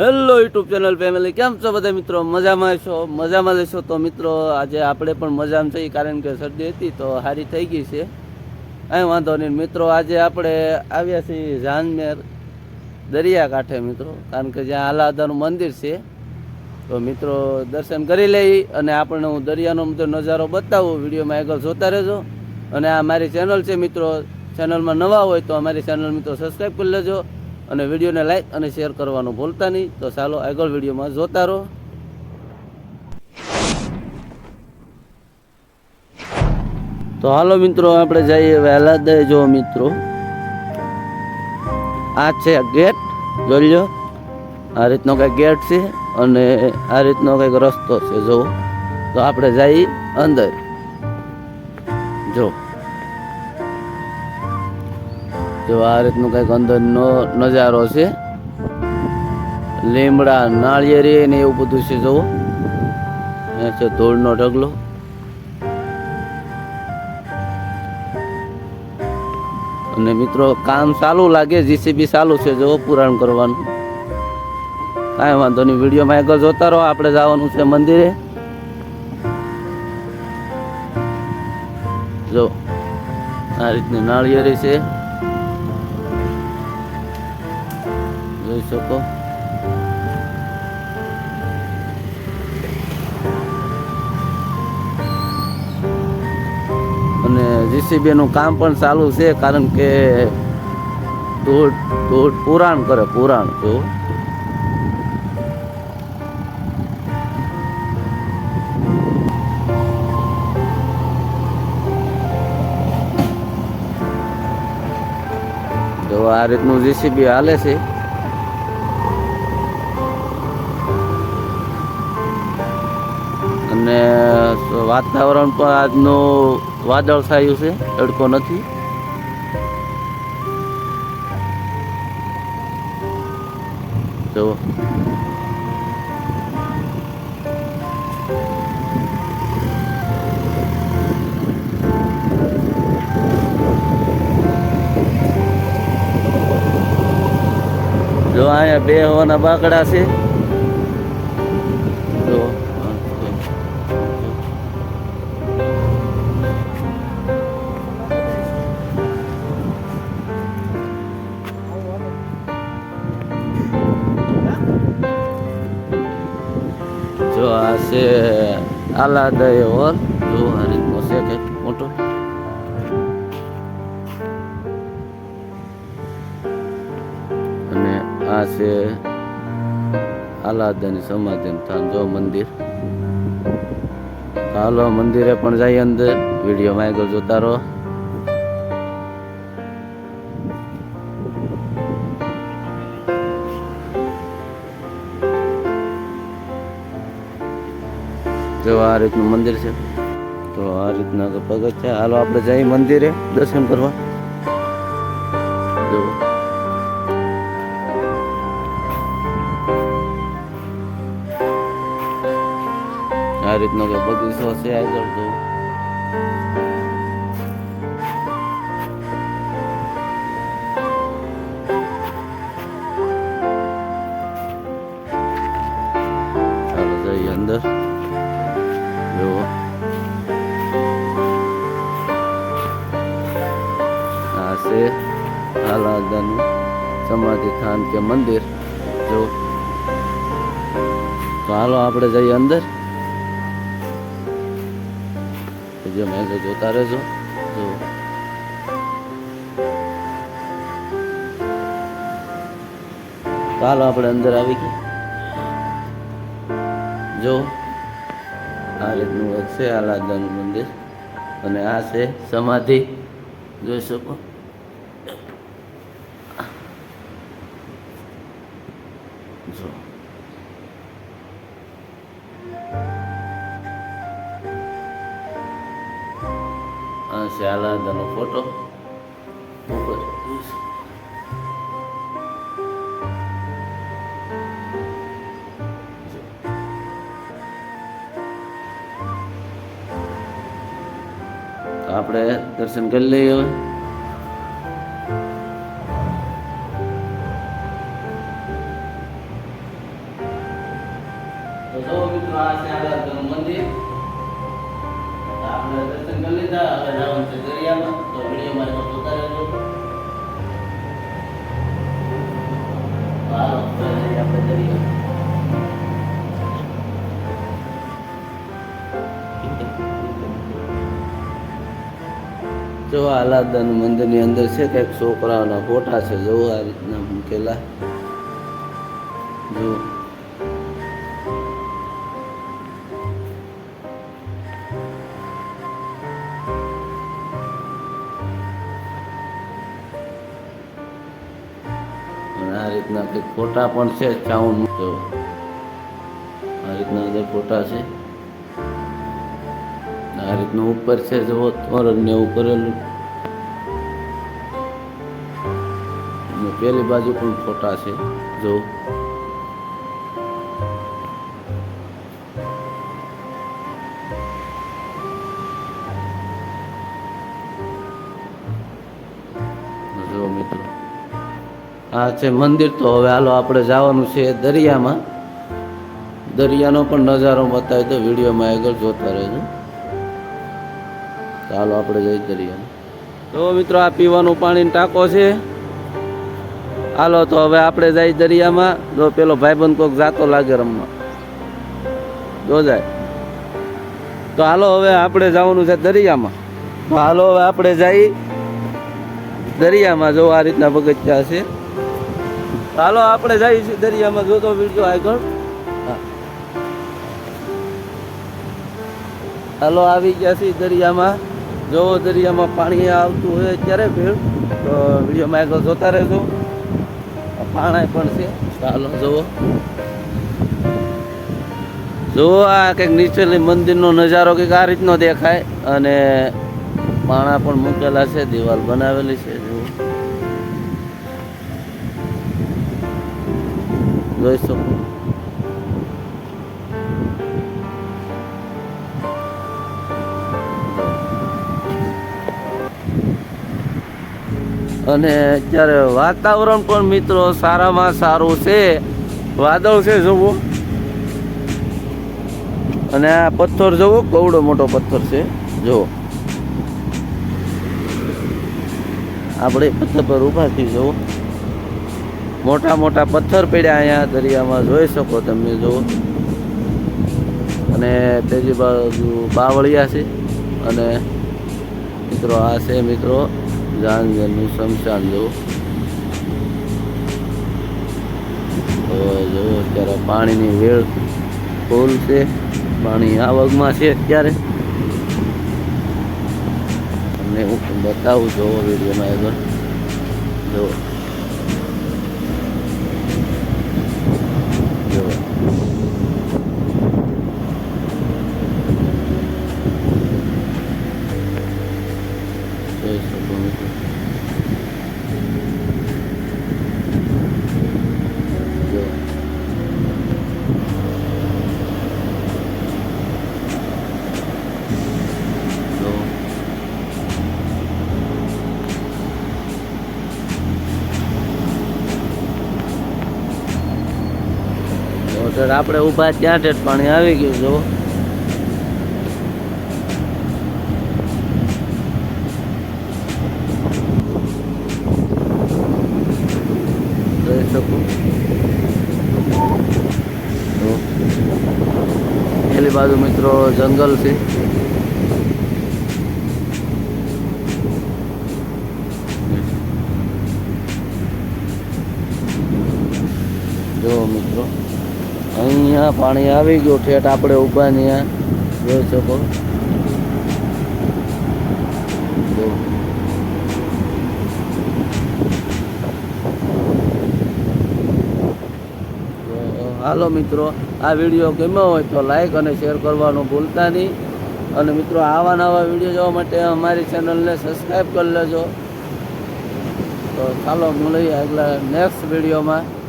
Hello YouTube channel family કેમ છો બધા મિત્રો? મજામાં છો? મજામાં લેશો તો મિત્રો, આજે આપણે પણ મજામાં થઈ કારણ કે શરદી હતી તો સારી થઈ ગઈ છે. કાંઈ વાંધો નહીં. મિત્રો, આજે આપણે આવ્યા છીએ જાનમેર દરિયાકાંઠે મિત્રો, કારણ કે જ્યાં આલાદાનું મંદિર છે. તો મિત્રો, દર્શન કરી લઈ અને આપણને હું દરિયાનો બધો નજારો બતાવું. વિડીયોમાં આગળ જોતા રહેજો. અને આ મારી ચેનલ છે મિત્રો. ચેનલમાં નવા હોય તો અમારી ચેનલ મિત્રો સબસ્ક્રાઈબ કરી લેજો. અને વિડીયોને લાઈક અને શેર કરવાનું ભૂલતા નહીં. તો ચાલો આગળ વિડીયોમાં જોતા રહો. તો હાલો મિત્રો, આપણે જઈએ વહેલા દે જો મિત્રો, આ છે ગેટ જોઈ લો આ રીતનો કંઈક ગેટ છે અને આ રીતનો કંઈક રસ્તો છે જો તો આપણે જઈએ અંદર. જો. જો આ રીતનું કંઈક અંદરનો નજારો છે. લીમડા, નાળિયેરી ને એવું બધું છે, જુઓ. અહીંયા છે ધૂળનો ઢગલો. અને મિત્રો, કામ ચાલુ લાગે જીસીબી ચાલુ છે જો પુરાણ કરવાનું. કાંઈ વાંધો નહીં, વિડીયોમાં આગળ જોતા રહો આપણે જવાનું છે મંદિરે. જો, આ રીતની નાળિયેરી છે. જોઈ શકો અને જીસીબી નું કામ પણ ચાલુ છે, કારણ કે પુરાણ કરે, પુરાણ તો જો આ રીતનું જીસીબી હાલે છે. અને વાતાવરણ પણ આજનું વાદળ થયું છે, તડકો નથી. જો અહીંયા બે હોવાના બાકડા છે. આલાદય હોલ જો આ રીતનો છે કંઈક મોટો. અને આ છે આલાદાની સમાધિ સ્થાન, જો મંદિર. ચાલો મંદિરે પણ જઈએ અંદર. વિડીયોમાં આગળ જોતા રહો. જો આ રીતનું મંદિર છે. તો આ રીતના પગથિયા. હાલો, આપણે જઈ મંદિરે દર્શન કરવા. જો આ રીતનો બગીચો છે આગળ તો. સમાધિ સ્થાન કે મંદિર? જો. તો હાલો આપણે જઈએ અંદર. જો મેં તો જોતા રહેજો. જો. હાલો આપણે અંદર આવી ગયા જો. આ રીતનું છે આલાદાનું મંદિર. અને આ છે સમાધિ. જોઈ શકો? જો આ છે આલાદાનો ફોટો. ઉપર આપણે દર્શન કરી લઈએ હવે. લીધા હવે જવાનું છે દરિયામાં તો વિડીયોમાં તો જોતા રહેજો હાલો આપણે દરિયા જો આલાદન મંદિરની અંદર છે કંઈક છોકરાઓના ફોટા છે જો આ રીતના મૂકેલા જો આ રીતના ફોટા પણ છે ચાઉન તો આ રીતના અંદર ફોટા છે. આ રીતનું ઉપર છે, જુઓ, તોરણ ને એવું કરેલું. અને પેલી બાજુ પણ ફોટા છે જો આ છે મંદિર તો હવે હાલો આપણે જવાનું છે દરિયામાં. દરિયાનો પણ નજારો બતાવી તો વિડીયોમાં આગળ જોતા રહેજો. ચાલો આપણે જઈ દરિયા તો મિત્રો આ પીવાનું પાણીનો ટાંકો છે. હાલો તો હવે આપણે જઈ દરિયામાં. જો પેલો ભાઈબંધ કોક જાતો લાગે રમવા. જો જાય. તો હાલો હવે આપણે જવાનું છે દરિયામાં. તો હાલો હવે આપણે જઈ દરિયામાં. જો આ રીતના પગથિયા છે. હાલો, આપણે છીએ દરિયામાં. જોતો બીજો આગળ. હાલો, આવી ગયા છીએ દરિયામાં. જો દરિયામાં પાણી આવતું હોય ત્યારે ભીડ. તો વિડીયોમાં આગળ જોતા રહેજો. પાણા પણ છે. ચાલો જુઓ. જુઓ, આ કંઈક નીચેલી મંદિરનો નજારો કંઈક આ રીતનો દેખાય. અને પાણા પણ મૂકેલા છે, દિવાલ બનાવેલી છે. જોઈ શકો અને અત્યારે વાતાવરણ પણ મિત્રો સારામાં સારું છે. વાદળ છે જોવો. અને આ પથ્થર જોવો, કવડો મોટો પથ્થર છે. જુઓ. આપણે પથ્થર પર ઊભાથી જુઓ. મોટા મોટા પથ્થર પડ્યા અહીંયા દરિયામાં, જોઈ શકો તમે, જુઓ. અને તેજી બાજુ બાવળિયા છે. અને મિત્રો, આ છે મિત્રો જાનગરનું શમશાન, જુઓ. તો જો અત્યારે પાણીની વેળ ફૂલ છે. પાણી આવકમાં છે અત્યારે. તમને હું બતાવું જોવો વિડીયોમાં આગળ. જો જો જોઈ શકો મિત્રો જો જો તો આપણે ઊભા ત્યાં જ પાણી આવી ગયું જો શકું? પેલી બાજુ મિત્રો જંગલ છે જો મિત્રો અહીંયા પાણી આવી ગયું, ઠેઠ આપણે ઊભા ત્યાં જોઈ શકો. હાલો મિત્રો, આ વીડિયો ગમ્યો હોય તો લાઈક અને શેર કરવાનું ભૂલતા નહીં. અને મિત્રો, આવા નવા વીડિયો જોવા માટે અમારી ચેનલને સબસ્ક્રાઈબ કરી લેજો. તો ચાલો મળીએ આગલા નેક્સ્ટ વિડીયોમાં.